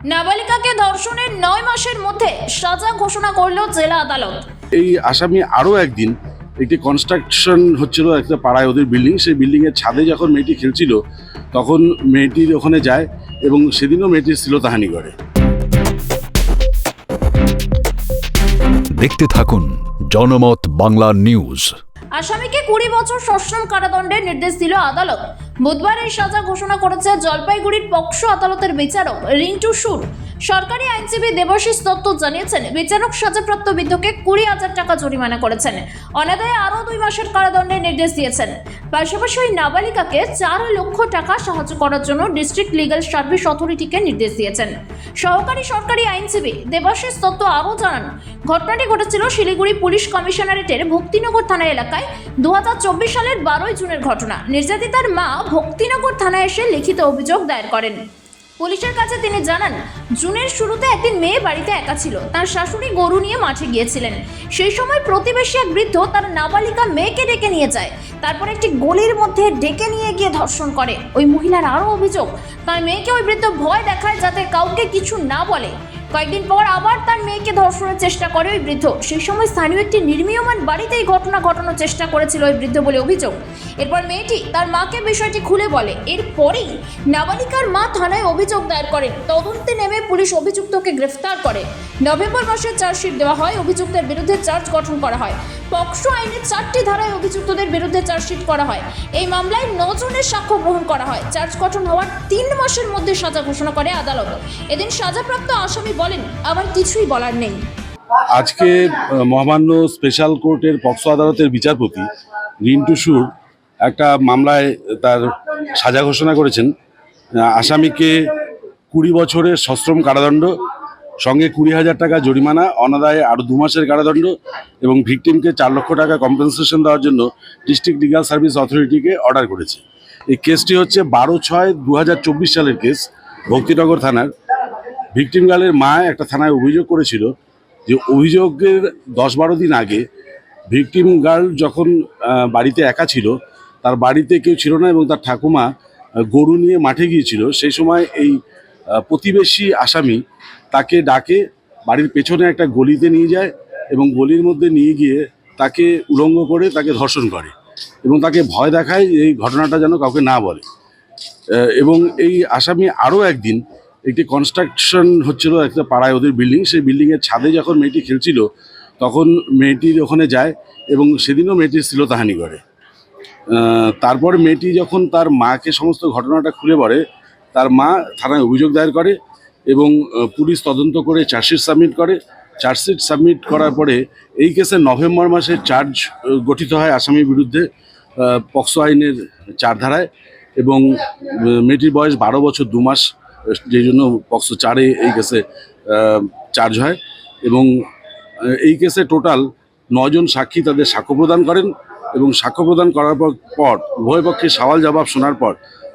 নাবালিকাকে ধর্ষণের নয় মাসের মধ্যে সাজা ঘোষণা করল জেলা আদালত। এই আসামি আরও একদিন একটি কনস্ট্রাকশন হচ্ছিল একটা পাড়ায় ওদের বিল্ডিং সেই বিল্ডিংয়ের ছাদে যখন মেয়েটি খেলছিল তখন মেয়েটির ওখানে যায় এবং সেদিনও মেয়েটির শ্লীলতাহানি করে দেখতে থাকুন জনমত বাংলা নিউজ। আসামিকে কুড়ি বছর সশ্রম কারাদণ্ডের নির্দেশ দিল আদালত। বুধবার এই সাজা ঘোষণা করেছে জলপাইগুড়ির পক্ষ আদালতের বিচারক রিন্টু সুর। সরকারি আইনজীবী দেবাশিস দত্ত জানিয়েছেন, বিচারক সাজাপ্রাপ্ত বৃদ্ধকে কুড়ি হাজার টাকা জরিমানা করেছেন। অনাদায়ে আরও দুই মাসের কারাদণ্ডের নির্দেশ দিয়েছেন। পাশাপাশি ওই নাবালিকাকে চার লক্ষ টাকা সাহায্য করার জন্য ডিস্ট্রিক্ট লিগ্যাল সার্ভিস অথরিটিকে নির্দেশ দিয়েছেন। সহকারী সরকারি আইনজীবী দেবাশিস দত্ত আরও জানান, ঘটনাটি ঘটেছিল শিলিগুড়ি পুলিশ কমিশনারেটের ভক্তিনগর থানা এলাকায় দু হাজার চব্বিশ সালের বারোই জুনের ঘটনা। নির্যাতিতার মা ভক্তিনগর থানায় এসে লিখিত অভিযোগ দায়ের করেন। পুলিশের কাছে তিনি জানান, জুনের শুরুতে একদিন মেয়ে বাড়িতে একা ছিল। তার শাশুড়ি গরু নিয়ে মাঠে গিয়েছিলেন। সেই সময় প্রতিবেশী এক বৃদ্ধ তার নাবালিকা মেয়েকে ডেকে নিয়ে যায়। তারপর একটি গলির মধ্যে ডেকে নিয়ে গিয়ে ধর্ষণ করে। ওই মহিলার আরও অভিযোগ, তার মেয়েকে ওই বৃদ্ধ ভয় দেখায় যাতে কাউকে কিছু না বলে। কয়েকদিন পর আবার তার মেয়েকে ধর্ষণের চেষ্টা করে ওই বৃদ্ধ। সেই সময় স্থানীয় একটি নির্মীয়মান বাড়িতেই ঘটনা ঘটানোর চেষ্টা করেছিল ওই বৃদ্ধ বলে অভিযোগ। এরপর মেয়েটি তার মাকে বিষয়টি খুলে বলে। এরপরেই নাবালিকার মা থানায় অভিযোগ দায়ের করেন। তদন্তে নেমে পুলিশ অভিযুক্তকে গ্রেফতার করে। নভেম্বর মাসে চার্জশিট দেওয়া হয়। অভিযুক্তের বিরুদ্ধে চার্জ গঠন করা হয়। পক্সো আইনের চারটি ধারায় অভিযুক্তদের বিরুদ্ধে চার্জশিট করা হয়। এই মামলায় নজনের সাক্ষ্য গ্রহণ করা হয়। চার্জ গঠন হওয়ার তিন মাসের মধ্যে সাজা ঘোষণা করে আদালত। এদিন সাজাপ্রাপ্ত আসামি বলেন, আমার কিছুই বলার নেই। আজকে মহামান্য স্পেশাল কোর্টের পক্সো আদালতের বিচারপতি রিন্টু সুর একটা মামলায় তার সাজা ঘোষণা করেছেন। আসামিকে কুড়ি বছরের সশ্রম কারাদণ্ড সঙ্গে কুড়ি হাজার টাকা জরিমানা, অনাদায়ে আরও দু মাসের কারাদণ্ড এবং ভিকটিমকে চার লক্ষ টাকা কম্পেনসেশন দেওয়ার জন্য ডিস্ট্রিক্ট লিগাল সার্ভিস অথরিটিকে অর্ডার করেছে। এই কেসটি হচ্ছে বারো ছয় দু সালের কেস, ভক্তিনগর থানার। ভিকটিম গার্লের মা একটা থানায় অভিযোগ করেছিল যে অভিযোগের দশ বারো দিন আগে ভিকটিম গার্ল যখন বাড়িতে একা ছিল, তার বাড়িতে কেউ ছিল না এবং তার ঠাকুমা গরু নিয়ে মাঠে গিয়েছিল। সেই সময় এই প্রতিবেশী আসামি তাকে ডাকে, বাড়ির পেছনে একটা গলিতে নিয়ে যায় এবং গলির মধ্যে নিয়ে গিয়ে তাকে উলঙ্গ করে তাকে ধর্ষণ করে এবং তাকে ভয় দেখায় এই ঘটনাটা যেন কাউকে না বলে। এবং এই আসামি আরও একদিন একটি কনস্ট্রাকশন হচ্ছিল একটা পাড়ায় ওদের বিল্ডিং সেই বিল্ডিংয়ের ছাদে যখন মেয়েটি খেলছিল, তখন মেয়েটির ওখানে যায় এবং সেদিনও মেয়েটির শ্লীলতাহানি করে। তারপর মেয়েটি যখন তার মাকে সমস্ত ঘটনাটা খুলে বলে, তার মা থানায় অভিযোগ দায়ের করে এবং পুলিশ তদন্ত করে চার্জশিট সাবমিট করে। চার্জশিট সাবমিট করার পরে এই কেসে নভেম্বর মাসে চার্জ গঠিত হয় আসামির বিরুদ্ধে পক্সো আইনের চার ধারায় এবং মেয়েটির বয়স বারো বছর দু মাস, যেই জন্য পক্সো চারে এই কেসে চার্জ হয় এবং এই কেসে টোটাল নজন সাক্ষী তাদের সাক্ষ্য প্রদান করেন এবং সাক্ষ্য প্রদান করার পর উভয় পক্ষের সওয়াল জবাব শোনার পর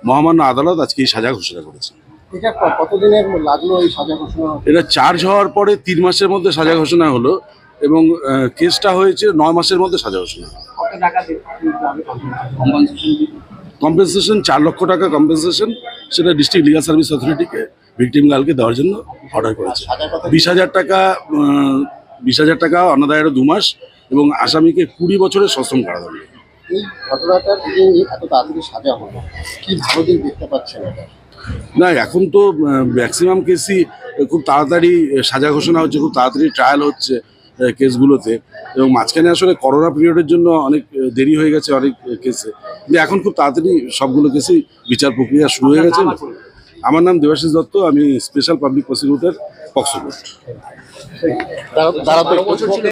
মহামান্য আদালত আজকে এই সাজা ঘোষণা করেছে এটা কতদিনের লাগল এই সাজা ঘোষণা? এটা চার্জ হওয়ার পরে তিন মাসের মধ্যে সাজা ঘোষণা হলো এবং কেসটা হয়েছে নয় মাসের মধ্যে সাজা ঘোষণা হবে কম্পেনসেশন চার লক্ষ টাকা কম্পেনসেশন সেটা ডিস্ট্রিক্ট লিগাল সার্ভিস অথরিটিকে ভিকটিম লালকে দেওয়ার জন্য অর্ডার করেছে। বিশ হাজার টাকা বিশ হাজার টাকা অনাদায়েরও দু মাস এবং আসামিকে কুড়ি বছরের সশ্রম করা কারাদণ্ড। এই ঘটনাটার এত তাড়াতাড়ি সাজা হলো কি ভালো দিন দেখতে পাচ্ছেন এটা? না, এখন তো ম্যাক্সিমাম কেসই খুব তাড়াতাড়ি সাজা ঘোষণা হচ্ছে, খুব তাড়াতাড়ি ট্রায়াল হচ্ছে কেসগুলোতে এবং মাঝখানে আসলে করোনা পিরিয়ডের জন্য অনেক দেরি হয়ে গেছে অনেক কেসে কিন্তু এখন খুব তাড়াতাড়ি সবগুলো কেসেই বিচার প্রক্রিয়া শুরু হয়ে গেছে। আমার নাম দেবাশিস দত্ত, আমি স্পেশাল পাবলিক প্রসিকিউটর তো।